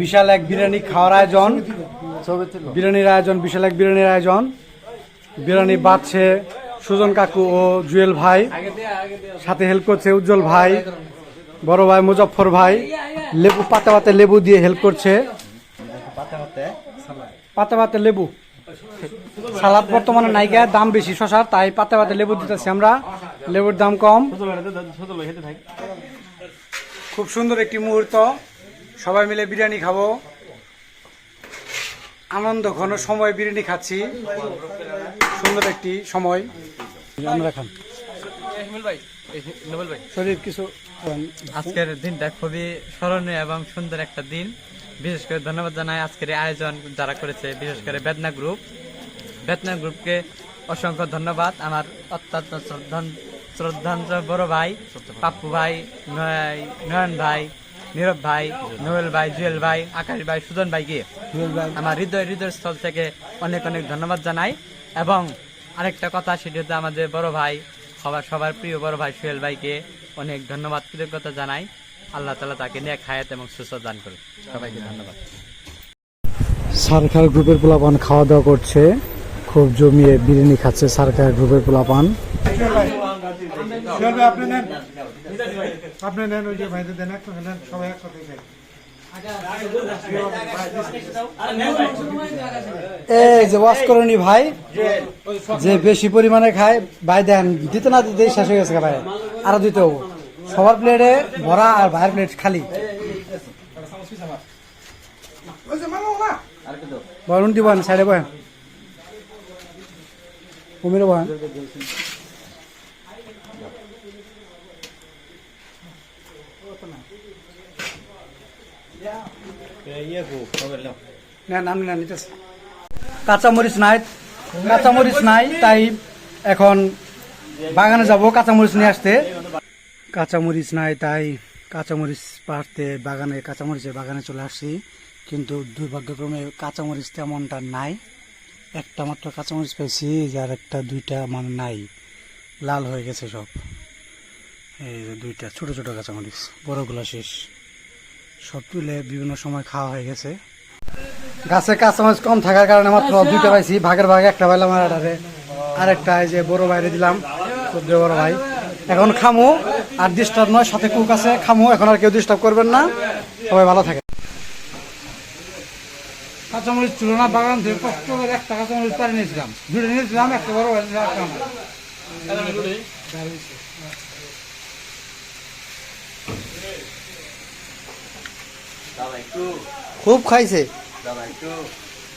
বিশাল এক বিরিয়ানি খাওয়ার আয়োজন। বিরিয়ানির আয়োজন, বিশাল এক বিরিয়ানির আয়োজন। বিরিয়ানি বাঁচছে সুজন কাকু ও জুয়েল ভাই। সাথে হেল্প করছে উজ্জ্বল ভাই, বড় ভাই মুজফর ভাই। লেবু, পাতা পাতে লেবু দিয়ে হেল্প করছে। পাতা পাতে লেবু। সালাদ বর্তমানে নাইকা, দাম বেশি শশার, তাই পাতা পাতে লেবু দিতেছি আমরা। লেবুর দাম কম। খুব সুন্দর একটি মুহূর্ত। সবাই মিলে বিরিয়ানি খাব। আনন্দ, ঘন সময় বিরিয়ানি খাচ্ছি। সুন্দর একটি সময়। আমরা খান। শরীর কিছু আজকের দিনটা খুবই স্মরণীয় এবং সুন্দর একটা দিন। বিশেষ করে ধন্যবাদ জানাই আজকের আয়োজন যারা করেছে, বিশেষ করে বেদনা গ্রুপ বেদনা গ্রুপকে অসংখ্য ধন্যবাদ। আমার অত্যন্ত শ্রদ্ধান- শ্রদ্ধাঞ্জ বড় ভাই, পাপ্পু ভাই, নয়- নয়ন ভাই। নীরব ভাই নোয়েল ভাই জুয়েল ভাই আকাশ ভাই সুজন ভাইকে আমার হৃদয় হৃদয় স্থল থেকে অনেক অনেক ধন্যবাদ জানাই। এবং আরেকটা কথা সেটি হচ্ছে আমাদের বড় ভাই সবার সবার প্রিয় বড় ভাই সোহেল ভাইকে অনেক ধন্যবাদ কৃতজ্ঞতা জানাই। আল্লাহ তালা তাকে নিয়ে খায়াত এবং সুস্থ দান করুন সবাইকে ধন্যবাদ। সারকার গ্রুপের পোলাপান খাওয়া দাওয়া করছে খুব জমিয়ে বিরিয়ানি খাচ্ছে সারকার গ্রুপের পোলাপান। আপনি নেন। নেন, ওই যে ভাইদের দেন একটা নেন, সবাই একসাথে খাই এই যে ভাই, যে বেশি পরিমাণে খায়, ভাই দেন, দিতে না দিতে শেষ হয়ে গেছে ভাই। আরও দিতে সবার প্লেটে ভরা আর ভাইয়ের প্লেট খালি। বলুন দিবেন, সাইডে বহেন কুমিরে কাঁচামরিচ নাই কাঁচামরিচ নাই, তাই এখন বাগানে যাব, কাঁচামরিচ নিয়ে আসতে। কাঁচামরিচ নাই, তাই কাঁচামরিচ পাড়তে বাগানে, কাঁচামরিচের বাগানে চলে আসছি। কিন্তু দুর্ভাগ্যক্রমে কাঁচামরিচ তেমনটা নাই। একটা মাত্র কাঁচামরিচ পেয়েছি, যার একটা, দুইটা মানে নাই। লাল হয়ে গেছে সব। এই যে দুইটা ছোট ছোট কাঁচামরিচ বড়গুলো শেষ। সব তুলে বিভিন্ন সময় খাওয়া হয়ে গেছে। গাছে কাঁচামরিচ কম থাকার কারণে মাত্র দুইটা পাইছি ভাগের ভাগে একটা পাইলাম আর আরেকটা এই যে বড় বাইরে দিলাম সদ্য বড় ভাই। এখন খামু আর ডিস্টার্ব নয় সাথে কুক আছে। খামু এখন আর কেউ ডিস্টার্ব করবেন না। সবাই ভালো থাকে কাঁচামরিচ ছিল না বাগান থেকে কষ্ট করে একটা কাঁচামরিচ পাড়ি নিয়েছিলাম। দুটো নিয়েছিলাম একটা বড় একটা খুব খাইছে।